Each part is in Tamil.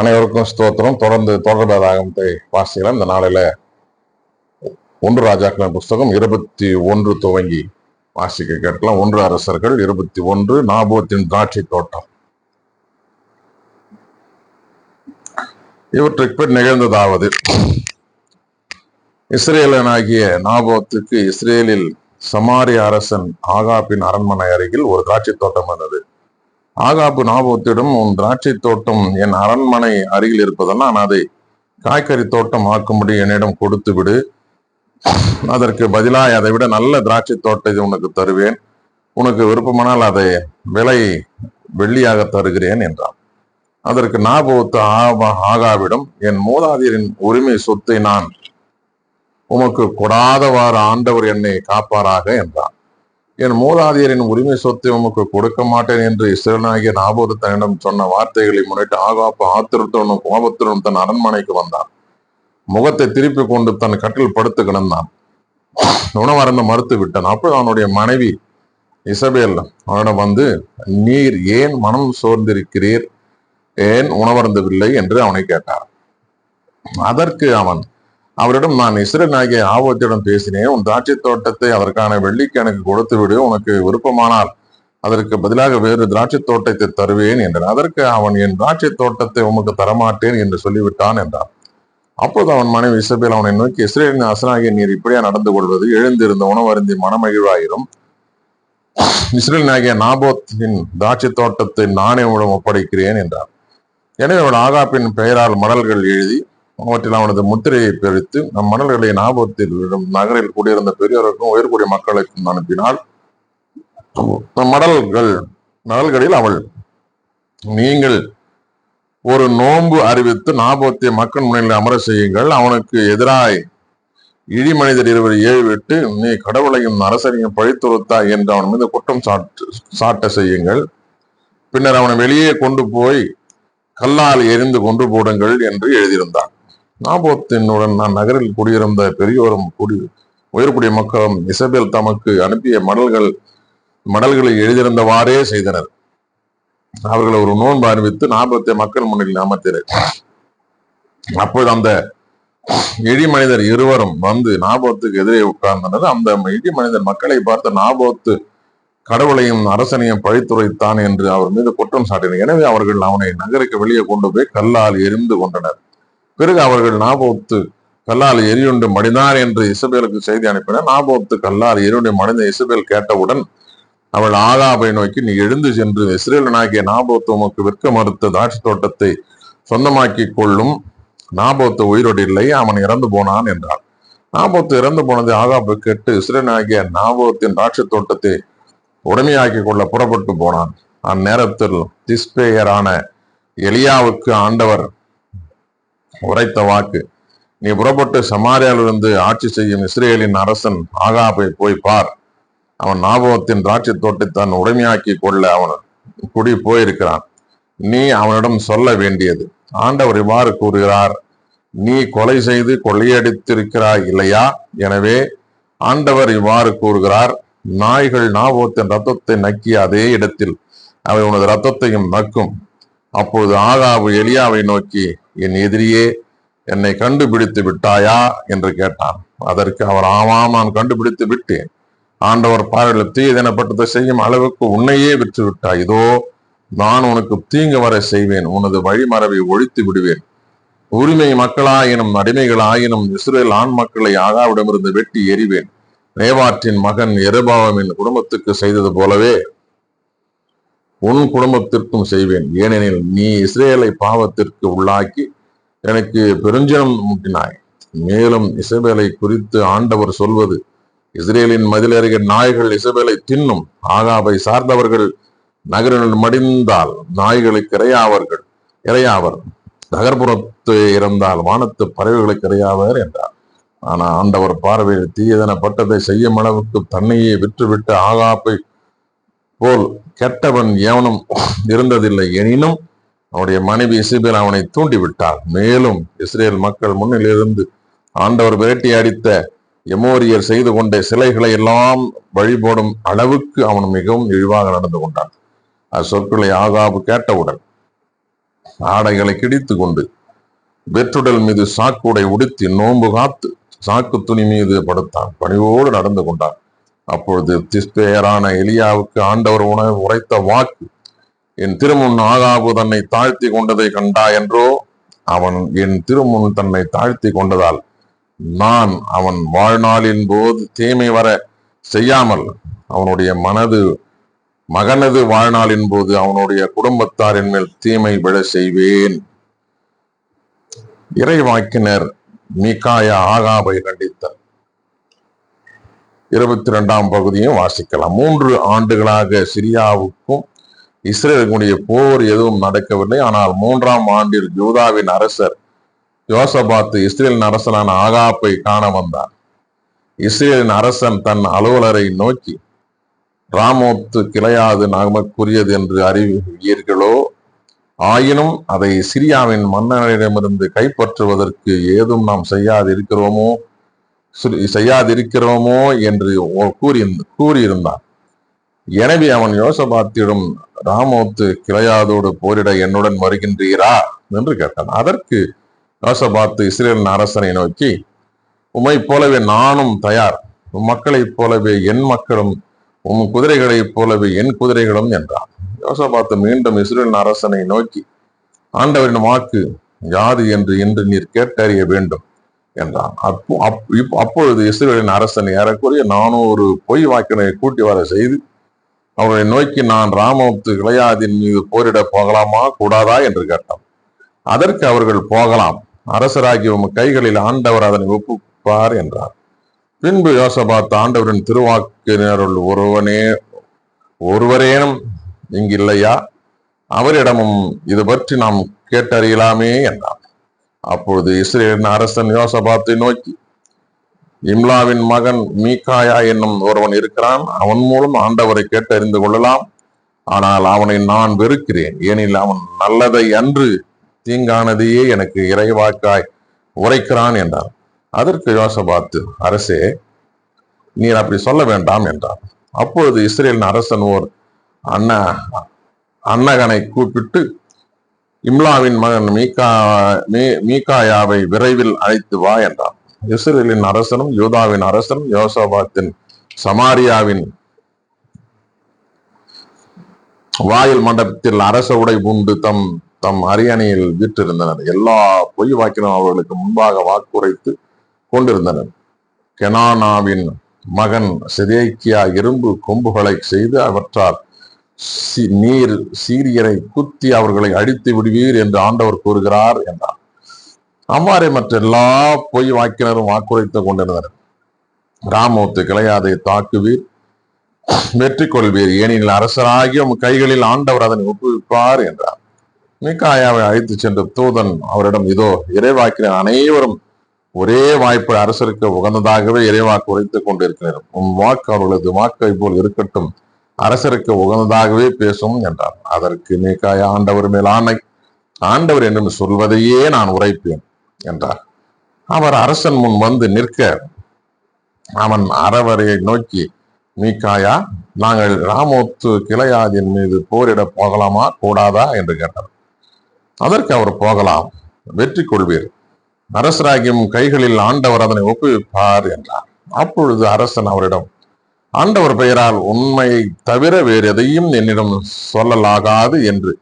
அனைவருக்கும் ஸ்தோத்திரம். தொடர்ந்து தொடர்பதாகத்தை வாசிக்கலாம். இந்த நாளில் ஒன்று ராஜாக்களின் புஸ்தகம் இருபத்தி ஒன்று துவங்கி வாசிக்க கேட்கலாம். ஒன்று அரசர்கள் இருபத்தி ஒன்று நாபோத்தின் திராட்சை தோட்டம். இவற்றுக்கு பின் நிகழ்ந்ததாவது. இஸ்ரேலனாகிய நாபோத்துக்கு இஸ்ரேலில் சமாரிய அரசன் ஆகாப்பின் அரண்மனை அருகில் ஒரு திராட்சை தோட்டம் இருந்தது. ஆகாப்பு நாபோத்திடம் உன் திராட்சை தோட்டம் என் அரண்மனை அருகில் இருப்பதால் நான் அதை காய்கறி தோட்டம் ஆக்கும்படி என்னிடம் கொடுத்து விடு அதற்கு பதிலாக அதை விட நல்ல திராட்சை தோட்டத்தை உனக்கு தருவேன். உனக்கு விருப்பமானால் அதை விலை வெள்ளியாக தருகிறேன் என்றான். அதற்கு நாபோத்து ஆபா- ஆகாவிடம் என் மூதாதியரின் உரிமை சொத்தை நான் உமக்கு கொடாதவாறு ஆண்டவர் என்னை காப்பாராக என்றான். என் மூதாதையரின் உரிமை சொத்தை உமக்கு கொடுக்க மாட்டேன் என்று இஸ்ரேலாகிய நாபோது தன்னிடம் சொன்ன வார்த்தைகளை முன்னிட்டு ஆகாப்பு ஆத்திரத்துடனும் கோபத்துடனும் தன் அரண்மனைக்கு வந்தான். முகத்தை திருப்பி கொண்டு தன் கட்டில் படுத்து கிடந்தான். உணவருந்த மறுத்து விட்டான் அப்போ அவனுடைய மனைவி இசபேல் அவனிடம் வந்து நீர் ஏன் மனம் சோர்ந்திருக்கிறீர்? ஏன் உணவருந்தவில்லை? என்று அவனை கேட்டார். அதற்கு அவன் அவரிடம் நான் இஸ்ரேலாகிய ஆபத்திடம் பேசினேன் உன் திராட்சை தோட்டத்தை அதற்கான வெள்ளிக்கு எனக்கு கொடுத்து விடு உனக்கு விருப்பமானால் அதற்கு பதிலாக வேறு திராட்சை தோட்டத்தை தருவேன் என்றான். அதற்கு அவன் என் திராட்சை தோட்டத்தை உமக்கு தரமாட்டேன் என்று சொல்லிவிட்டான் என்றான். அப்போது அவன் மனைவி இசபேல் அவனை நோக்கி இஸ்ரேலின் அசனாகிய நீர் இப்படியா நடந்து கொள்வது? எழுந்திருந்த உணவருந்தி மனமகிழ்வாயிரும். இஸ்ரேல் நாபோத்தின் திராட்சை தோட்டத்தை நானே உடன் ஒப்படைக்கிறேன் என்றார் எனவே அவள் ஆகாப்பின் பெயரால் மடல்கள் எழுதி அவற்றில் அவனது முத்திரையை பிரித்து நம் மணல்களை விடும் நகரில் கூடியிருந்த பெரியோருக்கும் உயர்கூடிய மக்களுக்கும் அனுப்பினால் மடல்கள் மடல்களில் அவள். நீங்கள் ஒரு நோன்பு அறிவித்து நாபோத்தை மக்கள் முன்னிலையில் அமர செய்யுங்கள். அவனுக்கு எதிராய் இழி மனிதர் இருவர் ஏழு நீ கடவுளையும் அரசரையும் பழித்துறுத்தாய் என்று அவன் மீது குற்றம் சாட்டு சாட்ட செய்யுங்கள். பின்னர் அவனை வெளியே கொண்டு போய் கல்லால் எரிந்து கொண்டு போடுங்கள் என்று எழுதியிருந்தான். நாபோத்தினுடன் நான் நகரில் குடியிருந்த பெரியோரும் குடி உயர்குடிய மக்களும் இசபேல் தமக்கு அனுப்பிய மடல்கள் மடல்களில் எழுதியிருந்தவாறே செய்தனர். அவர்கள் ஒரு நோன்பு அறிவித்து நாபத்தை மக்கள் முன்னில் அமர்த்தினர். அப்பொழுது அந்த இடி மனிதர் இருவரும் வந்து நாபோத்துக்கு எதிரே உட்கார்ந்தனர். அந்த இடி மனிதர் மக்களை பார்த்து நாபோத்து கடவுளையும் அரசனையும் பழித்துரைத்தான் என்று அவர் மீது குற்றம் சாட்டினர். எனவே அவர்கள் அவனை நகருக்கு வெளியே கொண்டு போய் கல்லால் எரிந்து கொண்டனர். பிறகு அவர்கள் நாபோத்து கல்லால் எரியுண்டு மடினார் என்று இசபேலுக்கு செய்தி அனுப்பினார் நாபோத்து கல்லால் எரியுண்டு மடிந்த இசபேல் கேட்டவுடன் அவள் ஆகாபை நோக்கி நீ எழுந்து சென்று இஸ்ரேலனாகிய நாபோத்து உமக்கு விற்க மறுத்த திராட்சை தோட்டத்தை சொந்தமாக்கிக் கொள்ளும். நாபோத்து உயிரோடு இல்லை அவன் இறந்து போனான் என்றார். நாபோத்து இறந்து போனதை ஆகாபு கேட்டு இஸ்ரேலனாகிய நாபோத்தின் திராட்சை தோட்டத்தை உடமையாக்கிக் கொள்ள புறப்பட்டு போனான். அந்நேரத்தில் திஸ்பேயரான எலியாவுக்கு ஆண்டவர் உரைத்த வாக்கு. நீ புறப்பட்டு சமாரியாவிலிருந்து ஆட்சி செய்யும் இஸ்ரேலின் அரசன் ஆகாபை போய் பார். அவன் ஞாபகத்தின் திராட்சை தோட்டத்தை தன் உடைமையாக்கி கொள்ள அவன் குடி போயிருக்கிறான். நீ அவனிடம் சொல்ல வேண்டியது. ஆண்டவர் இவ்வாறு கூறுகிறார். நீ கொலை செய்து கொள்ளையடித்திருக்கிறாய் இல்லையா? எனவே ஆண்டவர் இவ்வாறு கூறுகிறார். நாய்கள் நாபோத்தின் ரத்தத்தை நக்கிய அதே இடத்தில் அவை உனது ரத்தத்தையும் நக்கும். அப்பொழுது ஆகாபு எலியாவை நோக்கி என் எதிரியே என்னை கண்டுபிடித்து விட்டாயா என்று கேட்டான். அதற்கு அவர் ஆமாம் நான் கண்டுபிடித்து விட்டேன். ஆண்டவர் பார்வையில் தீயதெனப்பட்டதை செய்யும் அளவுக்கு உன்னையே விற்று விட்டாய். இதோ நான் உனக்கு தீங்கு வர செய்வேன். உனது வழிமரவை ஒழித்து விடுவேன். உரிமை மக்களாயினும் அடிமைகளாயினும் இஸ்ரேல் ஆண் மக்களை ஆகாவிடமிருந்து வெட்டி எறிவேன். நேவாற்றின் மகன் எருபாவமின் குடும்பத்துக்கு செய்தது போலவே உன் குடும்பத்திற்கும் செய்வேன். ஏனெனில் நீ இஸ்ரேலை பாவத்திற்கு உள்ளாக்கி எனக்கு பெருஞ்சனம் முட்டினாய் மேலும் இசபேலை குறித்து ஆண்டவர் சொல்வது இஸ்ரேலின் மதிலருகே நாய்கள் இசபேலை தின்னும் ஆகாவை சார்ந்தவர்கள் நகரில் மடிந்தால் நாய்களுக்கு இரையாவர்கள் இரையாவர். நகர்ப்புறத்து இறந்தால் வானத்து பறவைகளுக்கு இரையாவர் என்றார். ஆனா ஆண்டவர் பார்வையில் தீயதனப்பட்டதை செய்யும் அளவுக்கு தன்னையே விற்றுவிட்டு ஆகாப்பை போல் கெட்டவன் எவனும் இருந்ததில்லை எனினும் அவனுடைய மனைவி இசைபேல் அவனை தூண்டிவிட்டாள். மேலும் இஸ்ரேல் மக்கள் முன்னிலிருந்து ஆண்டவர் விரட்டி அடித்த எமோரியர் செய்து கொண்ட சிலைகளை எல்லாம் வழிபடும் அளவுக்கு அவன் மிகவும் இழிவாக நடந்து கொண்டான். அச்சொற்களை ஆகாபு கேட்டவுடன் ஆடைகளை கிடித்து கொண்டு வெற்றுடல் மீது சாக்குடை உடுத்தி நோன்பு காத்து சாக்கு துணி மீது படுத்தான். பணிவோடு நடந்து கொண்டான். அப்பொழுது திஸ்தேயரான எலியாவுக்கு ஆண்டவர் உணவு உரைத்த வாக்கு என் திருமுன் ஆகாபு தன்னை தாழ்த்தி கொண்டதை கண்டா என்றோ? அவன் என் திருமுன் தன்னை தாழ்த்தி கொண்டதால் நான் அவன் வாழ்நாளின் போது தீமை வர செய்யாமல் அவனுடைய மனது மகனது வாழ்நாளின் போது அவனுடைய குடும்பத்தாரின் மேல் தீமை விழ செய்வேன். இறைவாக்கினர் மீகாயா ஆகாபை கண்டித்தார் இருபத்தி ரெண்டாம் பகுதியும் வாசிக்கலாம். மூன்று ஆண்டுகளாக சிரியாவுக்கும் இஸ்ரேலுக்குடைய போர் எதுவும் நடக்கவில்லை. ஆனால் மூன்றாம் ஆண்டில் யூதாவின் அரசர் யோசபாத்து இஸ்ரேலின் அரசனான ஆகாப்பை காண வந்தார். இஸ்ரேலின் அரசன் தன் அலுவலரை நோக்கி ராமோத்து கிளையாது நமக்குரியது என்று அறிவீர்களோ? ஆயினும் அதை சிரியாவின் மன்னனிடமிருந்து கைப்பற்றுவதற்கு ஏதும் நாம் செய்யாது இருக்கிறோமோ செய்யாதிருக்கிறோமோ என்று கூறி கூறியிருந்தான். எனவே அவன் யோசபாத்திடம் ராமோத்து கிளையாதோடு போரிட என்னுடன் வருகின்றீரா? என்று கேட்டான். அதற்கு யோசபாத்து இஸ்ரேலின் அரசனை நோக்கி உமை போலவே நானும் தயார். உம் மக்களைப் போலவே என் மக்களும் உம் குதிரைகளைப் போலவே என் குதிரைகளும் என்றான். யோசபாத்து மீண்டும் இஸ்ரேலின் அரசனை நோக்கி ஆண்டவரின் வாக்கு யாது என்று இன்று நீர் கேட்டறிய வேண்டும். என்றான். அப்போ அப்- அப்பொழுது இஸ்ரேலின் அரசன் ஏறக்குறைய நானூறு பொய் வாக்கினை கூட்டி வர செய்து அவர்களை நோக்கி நான் ராமத்து கிளையாதின் மீது போரிட போகலாமா? கூடாதா? என்று கேட்டான். அதற்கு அவர்கள் போகலாம். அரசராகி உம் கைகளில் ஆண்டவர் அதனை ஒப்புப்பார் என்றார். பின்பு யோசபாத் ஆண்டவரின் திருவாக்கினருள் ஒருவனே ஒருவரேனும் இங்கில்லையா? அவரிடமும் இது பற்றி நாம் கேட்டறியலாமே என்றார் அப்பொழுது இஸ்ரேலின் அரசன் யோசபாத்தை நோக்கி இம்லாவின் மகன் மீகாயா என்னும் ஒருவன் இருக்கிறான். அவன் மூலம் ஆண்டவரை கேட்டறிந்து கொள்ளலாம். ஆனால் அவனை நான் வெறுக்கிறேன். ஏனில் அவன் நல்லதை அன்று தீங்கானதையே எனக்கு இறைவாக்காய் உரைக்கிறான் என்றார் அதற்கு யோசபாத்து அரசே நீர் அப்படி சொல்ல வேண்டாம் என்றார் அப்பொழுது இஸ்ரேலின் அரசன் ஓர் அண்ண அன்னகனை கூப்பிட்டு இம்லாவின் மகன் மீகா மீ- மீகாயாவை விரைவில் அழைத்து வா என்றான். இஸ்ரேலின் அரசனும் யூதாவின் அரசனும் யோசபாத்தின் சமாரியாவின் வாயில் மண்டபத்தில் அரச உடை பூண்டு தம் தம் அரியணையில் வீற்றிருந்தனர் எல்லா பொய் வாக்கிலும் அவர்களுக்கு முன்பாக வாக்குரைத்து கொண்டிருந்தனர். கெனானாவின் மகன் செதேக்கியா இரும்பு கொம்புகளை செய்து அவற்றால் நீர் சீரியரை குத்தி அவர்களை அடித்து விடுவீர் என்று ஆண்டவர் கூறுகிறார் என்றார். அவ்வாறே மற்ற எல்லா பொய் வாக்கினரும் வாக்குரைத்துக் கொண்டிருந்தனர். ராமோத்து கிளையாதை தாக்குவீர் வெற்றி கொள்வீர். ஏனெனில் அரசராகிய உம் கைகளில் ஆண்டவர் அதனை ஒப்புவிப்பார் என்றார். மிக்காயாவை அழைத்து சென்ற தூதன் அவரிடம் இதோ இறைவாக்கினர் அனைவரும் ஒரே வாய்ப்பு அரசருக்கு உகந்ததாகவே இறைவாக்கு உரைத்துக் கொண்டிருக்கிறார் உன் வாக்கு அவர்களது வாக்கை போல் இருக்கட்டும். அரசருக்கு உகந்ததாகவே பேசும் என்றார். அதற்கு மீகாயா ஆண்டவர் மேல் ஆணை. ஆண்டவர் என்று சொல்வதையே நான் உரைப்பேன் என்றார். அவர் அரசன் முன் வந்து நிற்க அவன் அறவரையை நோக்கி மீக்காயா நாங்கள் ராமோத்து கிளையாதின் மீது போரிட போகலாமா? கூடாதா என்று கேட்டார். அதற்கு அவர் போகலாம் வெற்றி கொள்வீர். அரசராகியும் கைகளில் ஆண்டவர் அதனை ஒப்புவிப்பார் என்றார். அப்பொழுது அரசன் அவரிடம் ஆண்டவர் பெயரால் உண்மையை தவிர வேறு எதையும் என்னிடம் சொல்லலாகாது என்று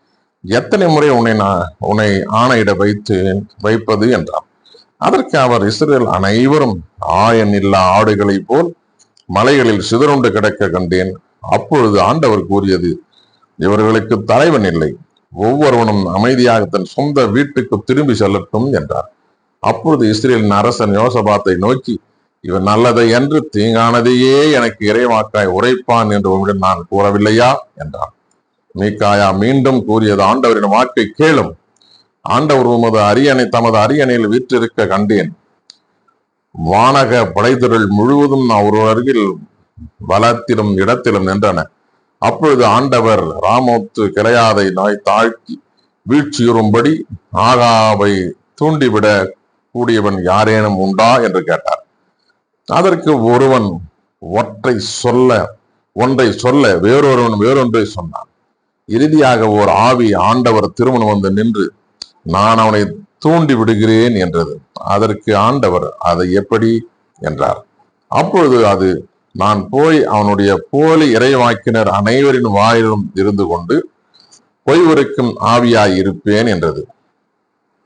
எத்தனை முறை உன்னை நான் உன்னை ஆணையிட வைத்து வைப்பது என்றார் அதற்கு அவர் இஸ்ரேல் அனைவரும் ஆயன் இல்லா ஆடுகளைப் போல் மலைகளில் சிதறுண்டு கிடக்க கண்டேன். அப்பொழுது ஆண்டவர் கூறியது இவர்களுக்கு தலைவன் இல்லை. ஒவ்வொருவனும் அமைதியாக தன் சொந்த வீட்டுக்கு திரும்பி செல்லட்டும் என்றார். அப்பொழுது இஸ்ரேலின் அரசன் யோசபாத்தை நோக்கி இவன் நல்லதை என்று தீங்கானதையே எனக்கு இறைவாக்காய் உரைப்பான் என்று உங்களிடம் நான் கூறவில்லையா? என்றான். மீகாயா மீண்டும் கூறியது ஆண்டவரின் வாக்கை கேளும். ஆண்டவர் உமது அரியணை தமது அரியணையில் வீற்றிருக்க கண்டேன். வானக படைத்திரள் முழுவதும் ஒரு அருகில் வளத்திலும் இடத்திலும் நின்றன. அப்பொழுது ஆண்டவர் ராமோத்து கிளையாதை நாய் தாழ்த்தி வீழ்ச்சியுறும்படி ஆகாவை தூண்டிவிட கூடியவன் யாரேனும் உண்டா? என்று கேட்டார். அதற்கு ஒருவன் ஒற்றை சொல்ல ஒன்றை சொல்ல வேறொருவன் வேறொன்றை சொன்னான். இறுதியாக ஓர் ஆவி ஆண்டவர் திருமணம் வந்து நின்று நான் அவனை தூண்டி விடுகிறேன் என்றது. அதற்கு ஆண்டவர் அதை எப்படி என்றார். அப்பொழுது அது நான் போய் அவனுடைய போலி இறைவாக்கினர் அனைவரின் வாயிலும் இருந்து கொண்டு பொய் உரைக்கும் ஆவியாய் இருப்பேன் என்றது.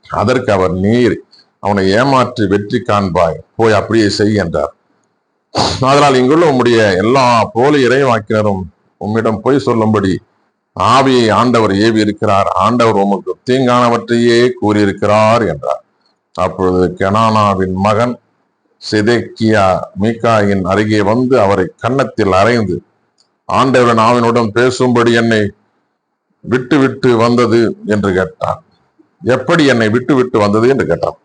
அதற்கு அவர் நீர் அவனை ஏமாற்றி வெற்றி காண்பாய். போய் அப்படியே செய் என்றார். அதனால் இங்குள்ள உம்முடைய எல்லா போலி இறைவாக்கினரும் உம்மிடம் பொய் சொல்லும்படி ஆவியை ஆண்டவர் ஏவி இருக்கிறார் ஆண்டவர் உமக்கு தீங்கானவற்றையே கூறியிருக்கிறார் என்றார். அப்பொழுது கெனானாவின் மகன் சிதேக்கியா மீகாயின் அருகே வந்து அவரை கன்னத்தில் அறைந்து ஆண்டவரின் ஆவினுடன் பேசும்படி என்னை விட்டு விட்டு வந்தது? என்று கேட்டான். எப்படி என்னை விட்டு விட்டு வந்தது? என்று கேட்டான்.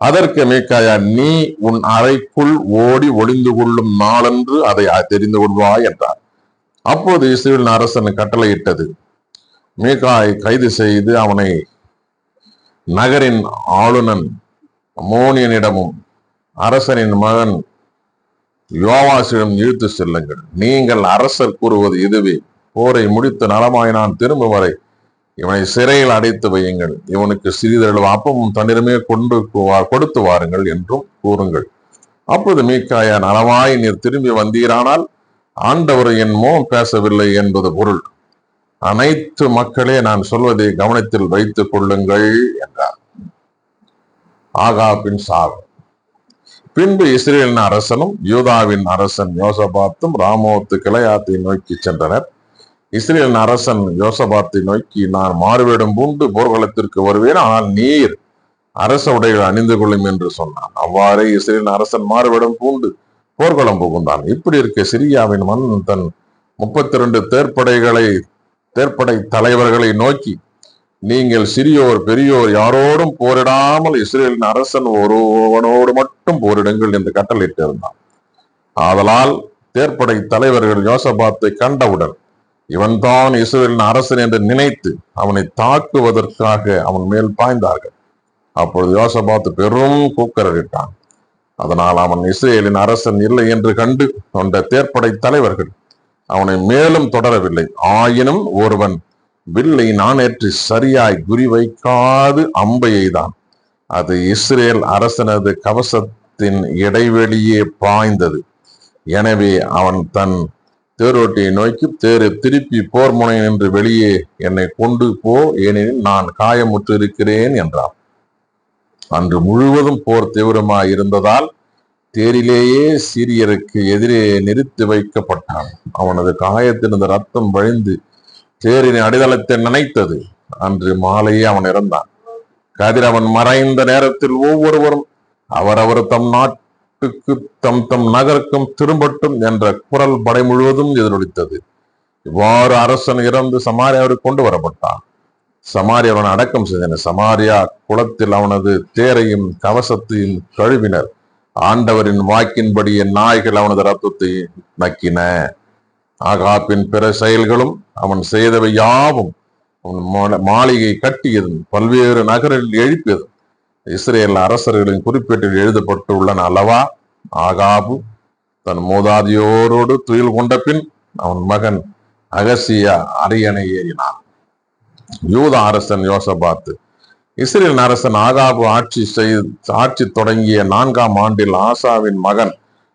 அதற்கு மீக்காயா நீ உன் அறைக்குள் ஓடி ஒளிந்து கொள்ளும் நாளன்று அதை தெரிந்து கொள்வாய் என்றார். அப்போது இஸ்ரேலின் அரசன் கட்டளையிட்டது. மீகாயை கைது செய்து அவனை நகரின் ஆளுநன் மோனியனிடமும் அரசனின் மகன் யோவாசிடம் இழுத்து செல்லுங்கள். நீங்கள் அரசர் கூறுவது இதுவே. போரை முடித்து நலமாய் நான் திரும்பும் வரை இவனை சிறையில் அடைத்து வையுங்கள். இவனுக்கு சிறிதளவு அப்பமும் தண்ணீருமே கொண்டு வா- கொடுத்து வாருங்கள் என்றும் கூறுங்கள். அப்போது மீக்காயா நலமாய் நீர் திரும்பி வந்தீரானால் ஆண்டவர் என் மோம் பேசவில்லை என்பது பொருள். அனைத்து மக்களே நான் சொல்வதை கவனத்தில் வைத்துக் கொள்ளுங்கள் என்றார். ஆகாபின் சாவு. பின்பு இஸ்ரேலின் அரசனும் யூதாவின் அரசன் யோசபாத்தும் ராமோத்து கிளையாத்தை நோக்கி சென்றனர். இஸ்ரேலின் அரசன் யோசபாத்தை நோக்கி நான் மாறுவேடம் பூண்டு போர்க்களத்திற்கு வருவேன் ஆனால் நீர் அரச உடைகள் அணிந்து கொள்ளும் என்று சொன்னான். அவ்வாறே இஸ்ரேலின் அரசன் மாறுவேடம் பூண்டு போர்க்களம் புகுந்தான். இப்படி இருக்க சிரியாவின் மன்னன் தன் முப்பத்தி ரெண்டு தேர்ப்படைகளை தேர்ப்படை தலைவர்களை நோக்கி நீங்கள் சிறியோர் பெரியோர் யாரோடும் போரிடாமல் இஸ்ரேலின் அரசன் ஒருவனோடு மட்டும் போரிடுங்கள் என்று கட்டளையிட்டிருந்தான். ஆதலால் தேர்ப்படை தலைவர்கள் யோசபாத்தை கண்டவுடன் இவன்தான் இஸ்ரேலின் அரசன் என்று நினைத்து அவனை தாக்குவதற்காக அவன் மேல் பாய்ந்தார்கள். அப்பொழுது யோசபாத்து பெரும் கூக்கரவிட்டான் அதனால் அவன் இஸ்ரேலின் அரசன் இல்லை என்று கண்டு கொண்ட தேர்ப்படை தலைவர்கள் அவனை மேலும் தொடரவில்லை. ஆயினும் ஒருவன் வில்லை நானேற்றி சரியாய் குறி வைக்காது அம்பை எய்தான். அது இஸ்ரேல் அரசனது கவசத்தின் இடைவெளியே பாய்ந்தது. எனவே அவன் தன் தேரோட்டியை நோக்கி தேரு திருப்பி போர் முனை நின்று வெளியே என்னை கொண்டு போ ஏனெனில் நான் காயமுற்று இருக்கிறேன் என்றான். அன்று முழுவதும் போர் தீவிரமாய் இருந்ததால் தேரிலேயே சீரியருக்கு எதிரே நிறுத்தி வைக்கப்பட்டான். அவனது காயத்திலிருந்த ரத்தம் வழிந்து தேரின் அடித்தளத்தை நினைத்தது. அன்று மாலையே அவன் இறந்தான். கதிரவன் மறைந்த நேரத்தில் ஒவ்வொருவரும் அவரவர் தம் நாட்டுக்கு தம் தம் நகருக்கும் திரும்பட்டும் என்ற குரல் படை முழுவதும் எதிரொலித்தது. இவ்வாறு அரசன் இறந்து சமாரியாவிற்கு கொண்டு வரப்பட்டான். சமாரியா அவன் அடக்கம் செய்தனர் சமாரியா குளத்தில் அவனது தேரையும் கவசத்தையும் கழுவினர். ஆண்டவரின் வாக்கின்படியே நாய்கள் அவனது ரத்தத்தை நக்கின. ஆகாப்பின் பிற செயல்களும் அவன் செய்தவை யாவும் அவன் மா- மாளிகை கட்டியதும் பல்வேறு நகரில் எழுப்பியதும். இஸ்ரேல் அரசர்களின் குறிப்பேட்டில் எழுதப்பட்டுள்ளன அல்லவா? ஆகாபு தன் மூதாதியோரோடு துயில் கொண்ட பின் அவன் மகன் அகசியா அரியணை ஏறினான். யூதா அரசன் யோசபாத்து இஸ்ரேல் அரசன் ஆகாபு ஆட்சி செய்து ஆட்சி தொடங்கிய நான்காம் ஆண்டில் ஆசாவின் மகன்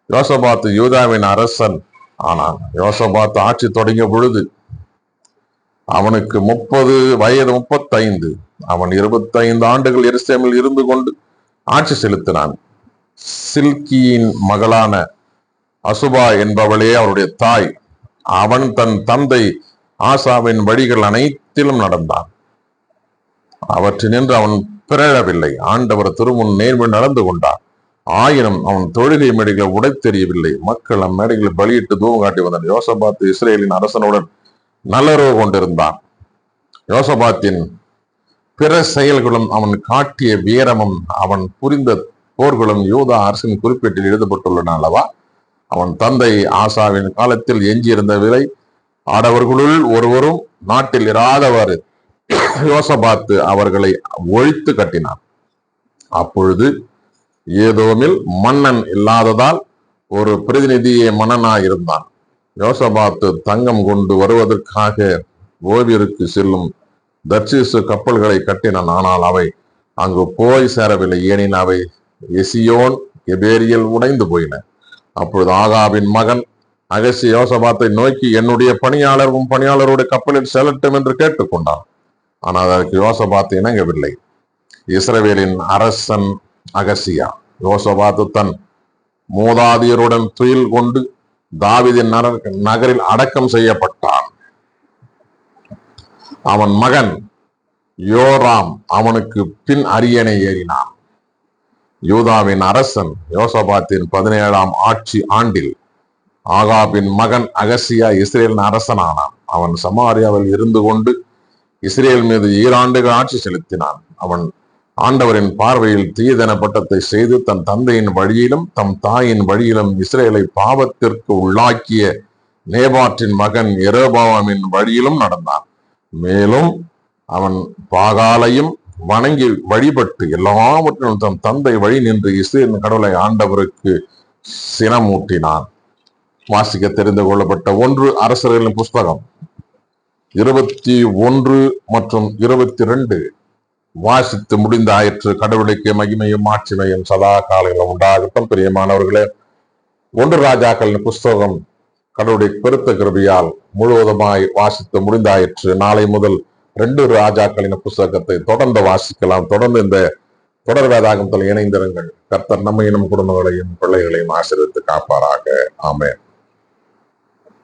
யோசபாத்து யூதாவின் அரசன் ஆனான். யோசபாத்து ஆட்சி தொடங்கிய பொழுது அவனுக்கு முப்பது வயது முப்பத்தைந்து. அவன் இருபத்தைந்து ஆண்டுகள் எருசலேமில் இருந்து கொண்டு ஆட்சி செலுத்தினான். சில்கியின் மகளான அசுபா என்பவளே அவருடைய தாய். அவன் தன் தந்தை ஆசாவின் வழிகள் அனைத்திலும் நடந்தான். அவற்றினின்று அவன் பிறழவில்லை. ஆண்டவர் திருமுன் நேர்மை நடந்து கொண்டான். ஆயினும் அவன் தொழுகை மேடைகளை உடைத்தெறியவில்லை. மக்கள் அம்மேடைகளை பலியிட்டு தூவம் காட்டி வந்தான் யோசபாத் இஸ்ரேலின் அரசனுடன் நல்லுறவு கொண்டிருந்தான். யோசபாத்தின் பிற செயல்களும் அவன் காட்டிய வீரமும் அவன் புரிந்த போர்களும் யூதா அரசின் குறிப்பிட்டில் எழுதப்பட்டுள்ளன அல்லவா? அவன் தந்தை ஆசாவின் காலத்தில் எஞ்சியிருந்த விலை ஆடவர்களுள் ஒருவரும் நாட்டில் இராதவாறு யோசபாத்து அவர்களை ஒழித்து கட்டினான். அப்பொழுது ஏதோமில் மன்னன் இல்லாததால் ஒரு பிரதிநிதியே மன்னனாயிருந்தான். யோசபாத்து தங்கம் கொண்டு வருவதற்காக ஓவியருக்கு செல்லும் தர்சிசு கப்பல்களை கட்டினான் ஆனால் அவை அங்கு போய் சேரவில்லை. ஏனின் அவை எசியோன் எபேரியல் உடைந்து போயின. அப்பொழுது ஆகாவின் மகன் அகசி யோசபாத்தை நோக்கி என்னுடைய பணியாளர் உன் பணியாளருடைய கப்பலில் செல்லட்டும் என்று கேட்டுக்கொண்டான். ஆனால் அதற்கு யோசபாத் இணங்கவில்லை. இஸ்ரவேலின் அரசன் அகசியா யோசபாத்து தன் மூதாதியருடன் துயில் கொண்டு தாவிதின் நகரில் அடக்கம் செய்யப்பட்டான். அவன் மகன் யோராம் அவனுக்கு பின் அரியணை ஏறினான். யூதாவின் அரசன் யோசபாத்தின் பதினேழாம் ஆட்சி ஆண்டில் ஆகாபின் மகன் அகசியா இஸ்ரேலின் அரசனானான். அவன் சமாரியாவில் இருந்து கொண்டு இஸ்ரேல் மீது ஈராண்டுகள் ஆட்சி செலுத்தினான். அவன் ஆண்டவரின் பார்வையில் தீயதன பட்டத்தை செய்து தன் தந்தையின் வழியிலும் தம் தாயின் வழியிலும் இஸ்ரேலை பாவத்திற்கு உள்ளாக்கிய நேபாற்றின் மகன் எரோபாமின் வழியிலும் நடந்தான். மேலும் அவன் பாகாலையும் வணங்கி வழிபட்டு எல்லாவற்றிலும் தன் தந்தை வழி நின்று இஸ்ரேலின் கடவுளை ஆண்டவருக்கு சினமூட்டினான். வாசிக்க தெரிந்து கொள்ளப்பட்ட ஒன்று அரசர்களின் புஸ்தகம். இருபத்தி ஒன்று மற்றும் இருபத்தி ரெண்டு. வாசித்து முடிந்தாயிற்று கடவுளுக்கு மகிமையும் ஆட்சிமையும் சதா காலங்களும் உண்டாகட்டும். பிரியமானவர்களே ஒன்று ராஜாக்களின் புஸ்தகம் கடவுளுடைய பெருத்த கிருபியால் முழுவதுமாய் வாசித்து முடிந்தாயிற்று. நாளை முதல் ரெண்டு ராஜாக்களின் புஸ்தகத்தை தொடர்ந்து வாசிக்கலாம். தொடர்ந்து இந்த தொடர் வேதாகத்தில் இணைந்திருங்கள். கர்த்தர் நம்மையினும் குடும்பங்களையும் பிள்ளைகளையும் ஆசிரியத்து காப்பாராக. ஆமேன்.